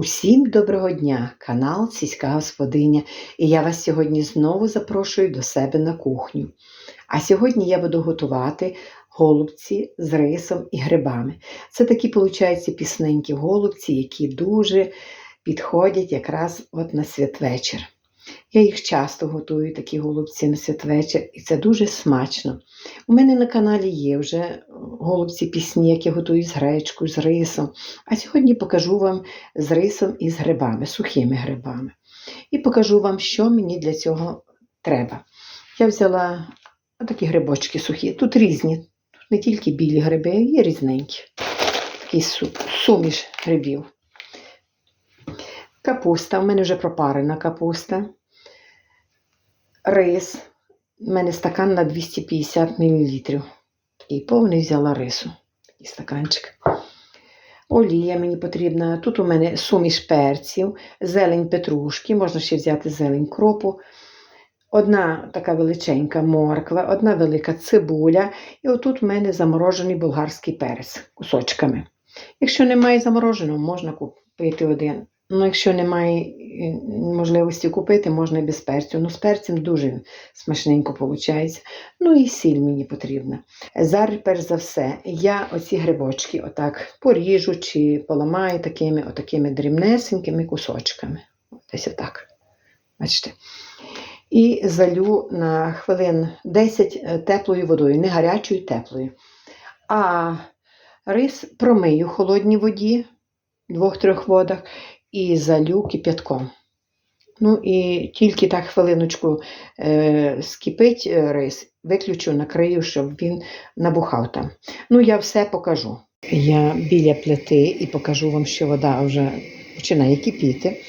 Усім доброго дня, канал Сільська Господиня, і я вас сьогодні знову запрошую до себе на кухню. А сьогодні я буду готувати голубці з рисом і грибами. Це такі, виходить, пісненькі голубці, які дуже підходять якраз от на святвечір. Я їх часто готую, такі голубці на святвечір, і це дуже смачно. У мене на каналі є вже голубці пісні, які готую з гречкою, з рисом. А сьогодні покажу вам з рисом і з грибами, сухими грибами. І покажу вам, що мені для цього треба. Я взяла такі грибочки сухі. Тут різні, тут не тільки білі гриби, є різненькі. Такий су- суміш грибів. Капуста, у мене вже пропарена капуста. Рис. У мене стакан на 250 мл. Такий повний взяла рису. Такий стаканчик. Олія мені потрібна. Тут у мене суміш перців, зелень петрушки, можна ще взяти зелень кропу. Одна така величенька морква, одна велика цибуля, і отут у мене заморожений болгарський перець кусочками. Якщо немає замороженого, можна купити один. Ну, якщо немає е, можливості купити, можна і без перцю. Ну, з перцем дуже смачненько виходить. Ну і сіль мені потрібна. Зараз, перш за все, я оці грибочки отак поріжу чи поламаю такими, отакими дрібнесенькими кусочками. Десь отак. Бачите? І залю на хвилин 10 е, теплою водою, не гарячою, теплою. А рис промию в холодній воді, двох-трьох водах, і залю кип'ятком. Ну і тільки так хвилиночку е, скипить е, рис, виключу, накрию, щоб він набухав там. Ну, я все покажу. Я біля плити і покажу вам, що вода вже починає кипіти.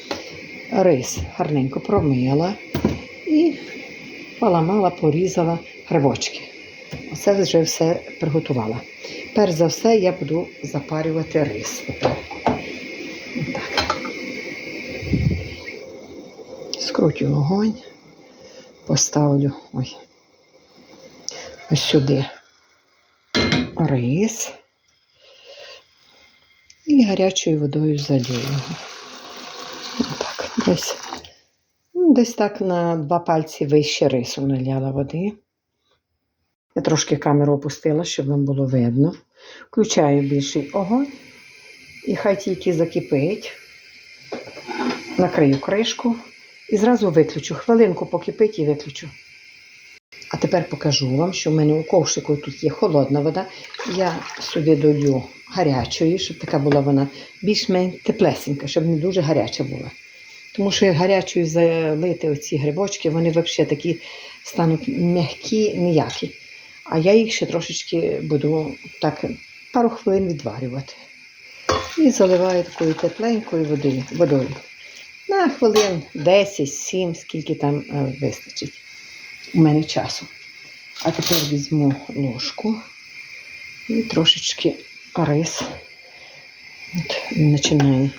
Рис гарненько промила і поламала, порізала грибочки. Оце вже все приготувала. Перш за все, я буду запарювати рис. Тепер. Отак. Скрутю вогонь, поставлю ой, ось сюди рис і гарячою водою залью його. Отак, десь, ну, десь так на два пальці вище рису наляла води. Я трошки камеру опустила, щоб вам було видно. Включаю більший огонь і хай тільки закипить. Накрию кришку і зразу виключу. Хвилинку покипить і виключу. А тепер покажу вам, що в мене у ковшику тут є холодна вода. Я сюди долью гарячої, щоб така була вона більш-менш теплесенька, щоб не дуже гаряча була. Тому що гарячою залити оці грибочки, вони взагалі такі стануть м'які, ніякі. А я їх ще трошечки буду так пару хвилин відварювати. І заливаю такою тепленькою водою. На хвилин 10-7, скільки там е, вистачить у мене часу. А тепер візьму ложку і трошечки рис. От, він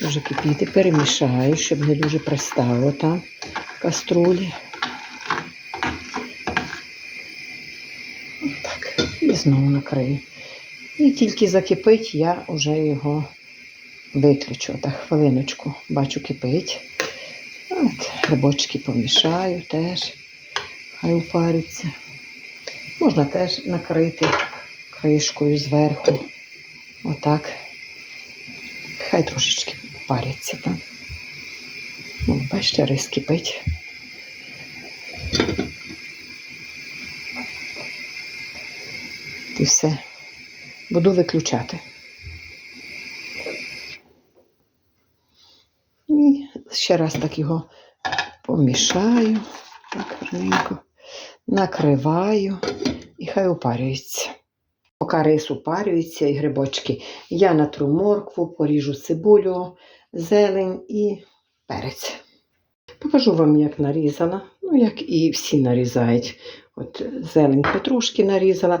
вже кипіти, перемішаю, щоб не дуже пристало там каструлі. Так, і знову накрию. І тільки закипить, я вже його виключу. Так, хвилиночку бачу кипить. От, грибочки помішаю теж, хай упарються. Можна теж накрити кришкою зверху. Отак. Хай трошечки паряться там. Ну, бачите, рис кипить. І все. Буду виключати. І ще раз так його помішаю, так гарненько, накриваю і хай упарюється. Поки рис упарюється і грибочки, я натру моркву, поріжу цибулю, зелень і перець. Покажу вам, як нарізала, ну, як і всі нарізають. От зелень петрушки нарізала,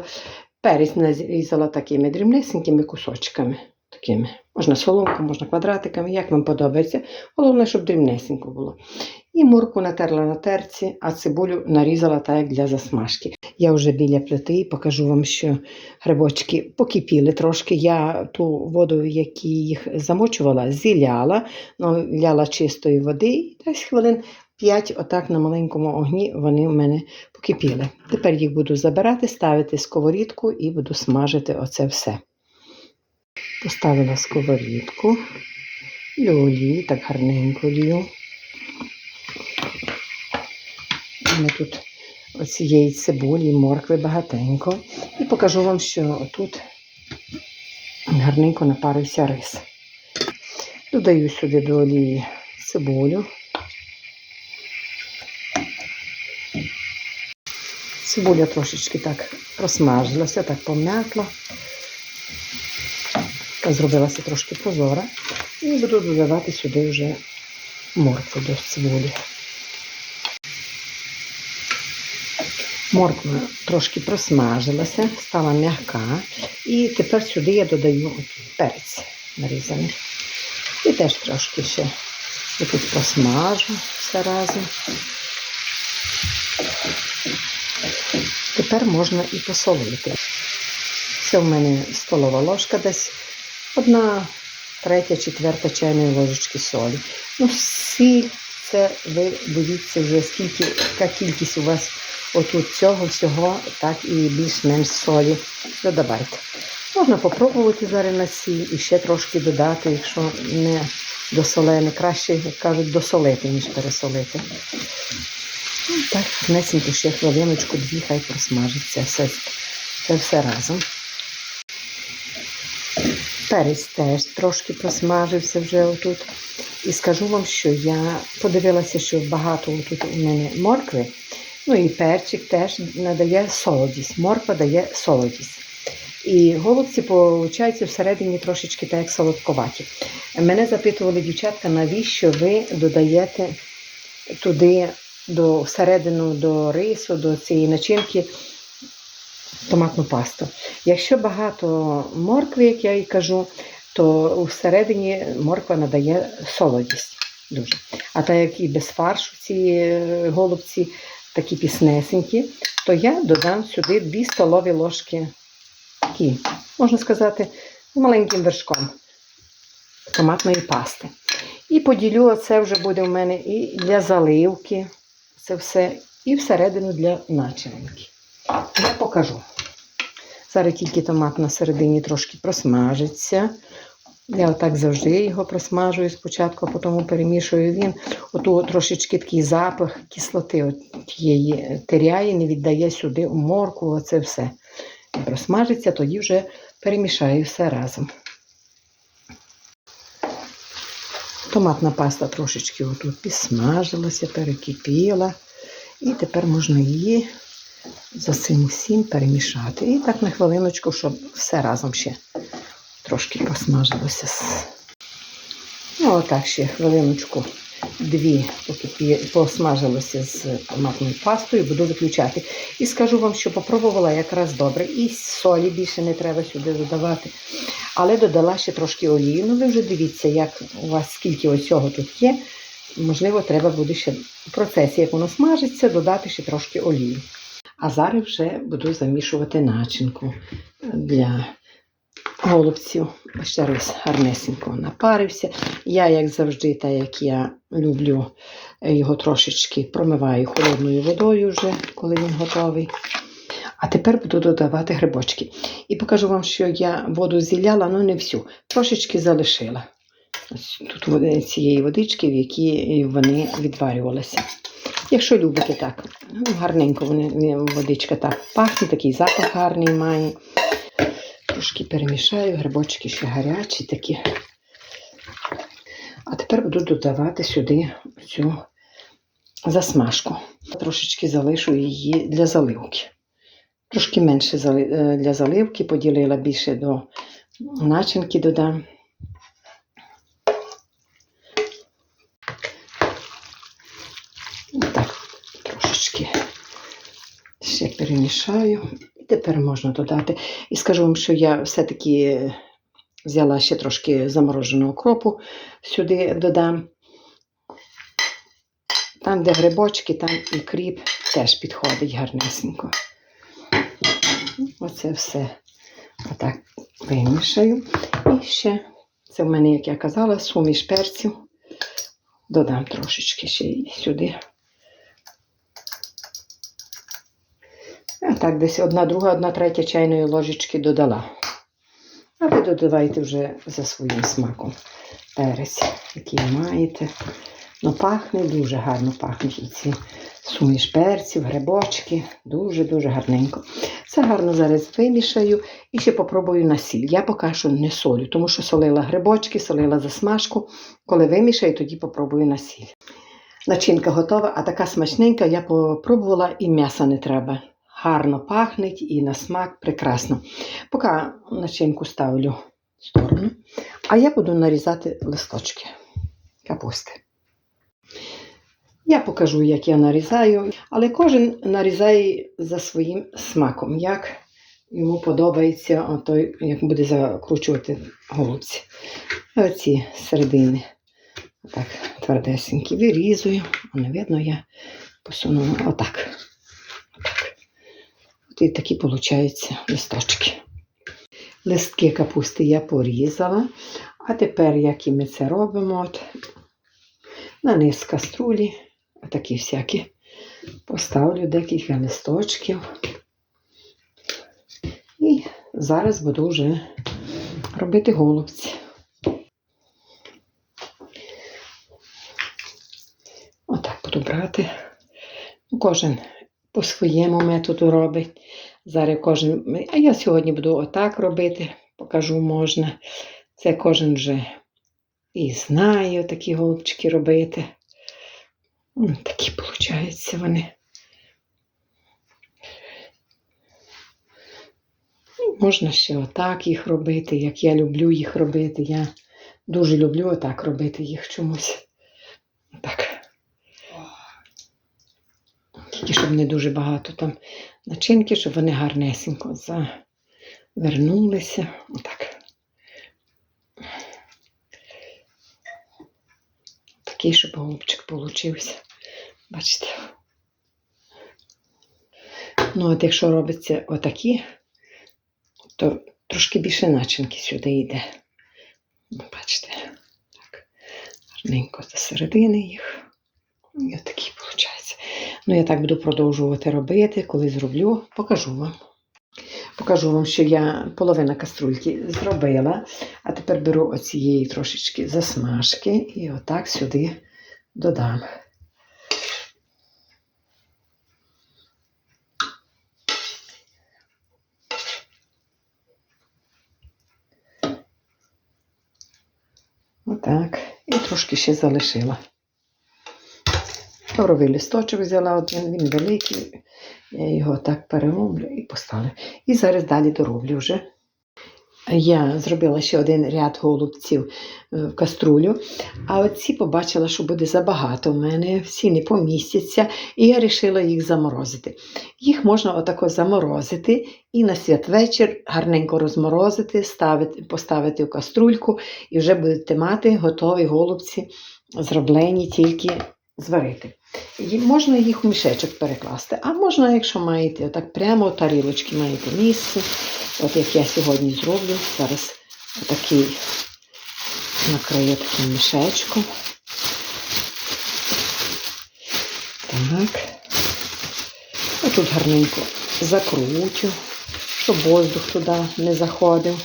перець нарізала такими дрібнесенькими кусочками. Такими. Можна соломкою, можна квадратиками, як вам подобається. Головне, щоб дрібнесенько було. І морку натерла на терці, а цибулю нарізала так, як для засмажки. Я вже біля плити покажу вам, що грибочки покипіли трошки. Я ту воду, в їх замочувала, зіляла, ну, ляла чистої води, і десь хвилин 5 отак на маленькому огні вони в мене покипіли. Тепер їх буду забирати, ставити сковорідку і буду смажити оце все. Поставила сковорідку, олію, так гарненько лью. У мене тут оцієї цибулі, моркви багатенько. І покажу вам, що тут гарненько напарився рис. Додаю сюди до олії цибулю. Цибуля трошечки так просмажилася, так пом'якла. Зробилася трошки прозора. І буду додавати сюди вже моркву до цибулі. Морква трошки просмажилася, стала м'яка. І тепер сюди я додаю перець нарізаний. І теж трошки ще якось просмажу все разом. Тепер можна і посолити. Це в мене столова ложка десь одна третя, четверта чайної ложечки солі. Ну, сіль, це ви дивіться вже, скільки, яка кількість у вас отут цього всього, так і більш-менш солі додавайте. Можна попробувати зараз на сіль і ще трошки додати, якщо не досолене. Краще, як кажуть, досолити, ніж пересолити. Ну, так, гарнесенько ще хвилиночку, дві, хай просмажиться все, це все разом. Перець теж трошки просмажився вже отут. І скажу вам, що я подивилася, що багато тут у мене моркви. Ну і перчик теж надає солодість. Морква дає солодість. І голубці, виходить, всередині трошечки так солодковаті. Мене запитували дівчатка, навіщо ви додаєте туди до всередину до рису, до цієї начинки томатну пасту. Якщо багато моркви, як я і кажу, то всередині морква надає солодість дуже. А так як і без фаршу ці е, голубці такі піснесенькі, то я додам сюди 2 столові ложки такі, можна сказати, маленьким вершком томатної пасти. І поділю це вже буде в мене і для заливки, це все, і всередину для начинки. Я покажу. Зараз тільки томат на середині трошки просмажиться. Я отак завжди його просмажую спочатку, а потім перемішую він. Оту трошечки такий запах кислоти от тієї теряє, не віддає сюди у морку, оце все. І просмажиться, тоді вже перемішаю все разом. Томатна паста трошечки отут підсмажилася, перекипіла. І тепер можна її за цим усім перемішати. І так на хвилиночку, щоб все разом ще трошки просмажилося. Ну, отак ще хвилиночку, дві, поки посмажилося з томатною пастою, буду виключати. І скажу вам, що попробувала якраз добре. І солі більше не треба сюди додавати. Але додала ще трошки олії. Ну, ви вже дивіться, як у вас скільки оцього тут є. Можливо, треба буде ще в процесі, як воно смажиться, додати ще трошки олії. А зараз вже буду замішувати начинку для голубців. Ще раз гарнесенько напарився. Я, як завжди, так як я люблю його трошечки промиваю холодною водою вже, коли він готовий. А тепер буду додавати грибочки. І покажу вам, що я воду зіляла, але не всю. Трошечки залишила. Тут цієї водички, в якій вони відварювалися. Якщо любите так, ну, гарненько водичка так пахне, такий запах гарний має. Трошки перемішаю, грибочки ще гарячі такі. А тепер буду додавати сюди цю засмажку. Трошечки залишу її для заливки. Трошки менше е, для заливки, поділила більше до начинки додам. Так, трошечки ще перемішаю. І тепер можна додати. І скажу вам, що я все-таки взяла ще трошки замороженого кропу, сюди додам. Там, де грибочки, там і кріп теж підходить гарнесенько. Оце все отак вимішаю. І ще, це в мене, як я казала, суміш перців. Додам трошечки ще сюди. Так, десь одна друга, одна третя чайної ложечки додала. А ви додавайте вже за своїм смаком перець, який маєте. Ну, пахне дуже гарно пахнуть ці суміш перців, грибочки. Дуже-дуже гарненько. Це гарно зараз вимішаю і ще попробую на сіль. Я поки що не солю, тому що солила грибочки, солила засмажку. Коли вимішаю, тоді попробую на сіль. Начинка готова, а така смачненька, я попробувала і м'яса не треба. Гарно пахнеть і на смак прекрасно. Поки начинку ставлю в сторону, а я буду нарізати листочки капусти. Я покажу, як я нарізаю, але кожен нарізає за своїм смаком, як йому подобається, той, як буде закручувати голубці. Оці середини. Так, твердесенькі вирізую. Не видно, я посуну отак. Отак. І такі получаються листочки. Листки капусти я порізала. А тепер, як і ми це робимо, от, на низ каструлі, отакі всякі, поставлю декілька листочків. І зараз буду вже робити голубці. Отак буду брати. Кожен по своєму методу робить. Зараз кожен. А я сьогодні буду отак робити, покажу можна. Це кожен вже і знає такі голубчики робити. Такі виходять вони. Ну, Можна ще отак їх робити, як я люблю їх робити. Я дуже люблю отак робити їх чомусь. Так. Тільки щоб не дуже багато там начинки, щоб вони гарнесенько завернулися. Отак. Такий, щоб голубчик получився. Бачите. Ну, от якщо робиться отакі, то трошки більше начинки сюди йде. Ну, Бачите, так. Гарненько до середини їх. І отакі. Ну, я так буду продовжувати робити. Коли зроблю, покажу вам. Покажу вам, що я половина каструльки зробила, а тепер беру оцієї трошечки засмажки і отак сюди додам. Отак. І трошки ще залишила. Лавровий листочок взяла один, він великий. Я його так переломлю і поставлю. І зараз далі дороблю вже. Я зробила ще один ряд голубців е, в каструлю, а оці побачила, що буде забагато в мене, всі не помістяться, і я вирішила їх заморозити. Їх можна отако заморозити і на святвечір гарненько розморозити, ставити, поставити в каструльку, і вже будете мати готові голубці, зроблені тільки зварити. І можна їх у мішечок перекласти, а можна, якщо маєте, отак прямо тарілочки маєте місце. От як я сьогодні зроблю, зараз отакий накрию таким мішечком. Так. Отут гарненько закручу, щоб воздух туди не заходив.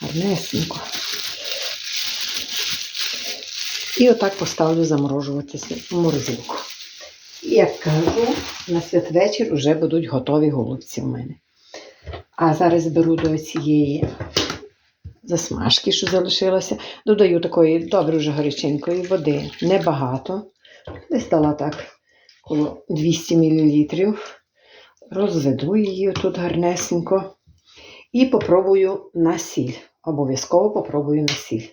Гарнесенько. І отак поставлю заморожуватися в морозилку. І як кажу, на святвечір вже будуть готові голубці в мене. А зараз беру до цієї засмажки, що залишилося, додаю такої добре вже горяченької води. Небагато. Десь дала так коло 200 мл. Розведу її тут гарнесенько. І попробую на сіль. Обов'язково попробую на сіль.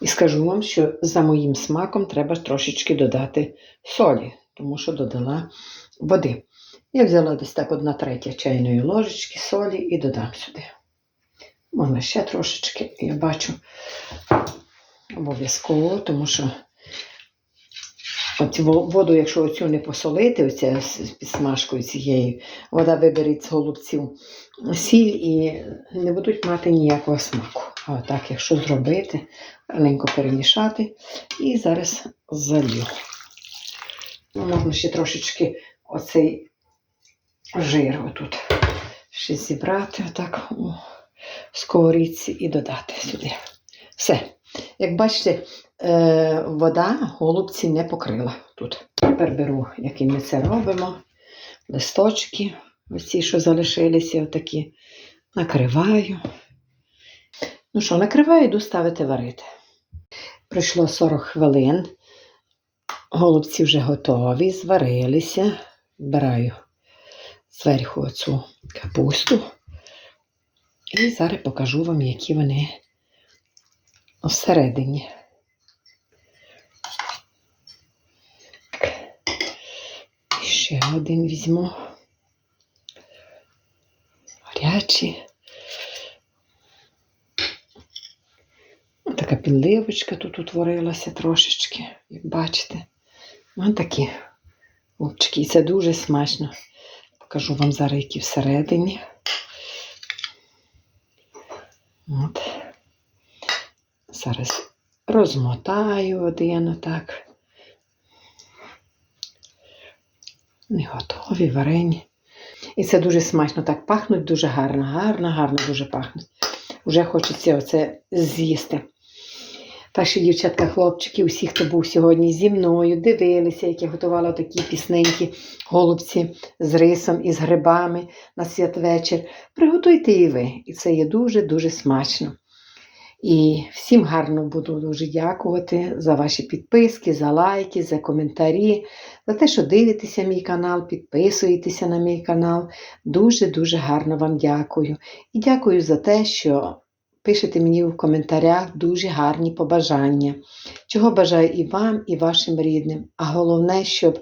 І скажу вам, що за моїм смаком треба трошечки додати солі, тому що додала води. Я взяла десь так одна третя чайної ложечки солі і додам сюди. Можна ще трошечки, я бачу обов'язково, тому що во- воду, якщо оцю не посолити, оця з підсмажкою цією, вода виберіть з голубців сіль і не будуть мати ніякого смаку. Отак, якщо зробити, гарненько перемішати і зараз залью. Ну, Можна ще трошечки оцей жир отут ще зібрати отак у сковорідці і додати сюди. Все. Як бачите, е, вода голубці не покрила тут. Тепер беру, який ми це робимо, листочки, ось ці, що залишилися, отакі, накриваю. Ну що, накриваю, йду ставити варити. Пройшло 40 хвилин. Голубці вже готові, зварилися. Вбираю зверху оцю капусту. І зараз покажу вам, які вони всередині. Ще один візьму. Гарячий. Така підливочка тут утворилася трошечки, як бачите. Ось такі лупчики. І це дуже смачно. Покажу вам зараз, які всередині. От. Зараз розмотаю один отак. Не готові, варені. І це дуже смачно так пахнуть, дуже гарно, гарно, гарно дуже пахнуть. Вже хочеться оце з'їсти. Так що, дівчатка, хлопчики, усі, хто був сьогодні зі мною, дивилися, як я готувала такі пісненькі голубці з рисом і з грибами на святвечір. Приготуйте і ви. І це є дуже-дуже смачно. І всім гарно буду дуже дякувати за ваші підписки, за лайки, за коментарі, за те, що дивитеся мій канал, підписуєтеся на мій канал. Дуже-дуже гарно вам дякую. І дякую за те, що пишете мені в коментарях дуже гарні побажання, чого бажаю і вам, і вашим рідним. А головне, щоб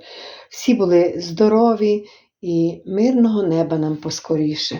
всі були здорові і мирного неба нам поскоріше.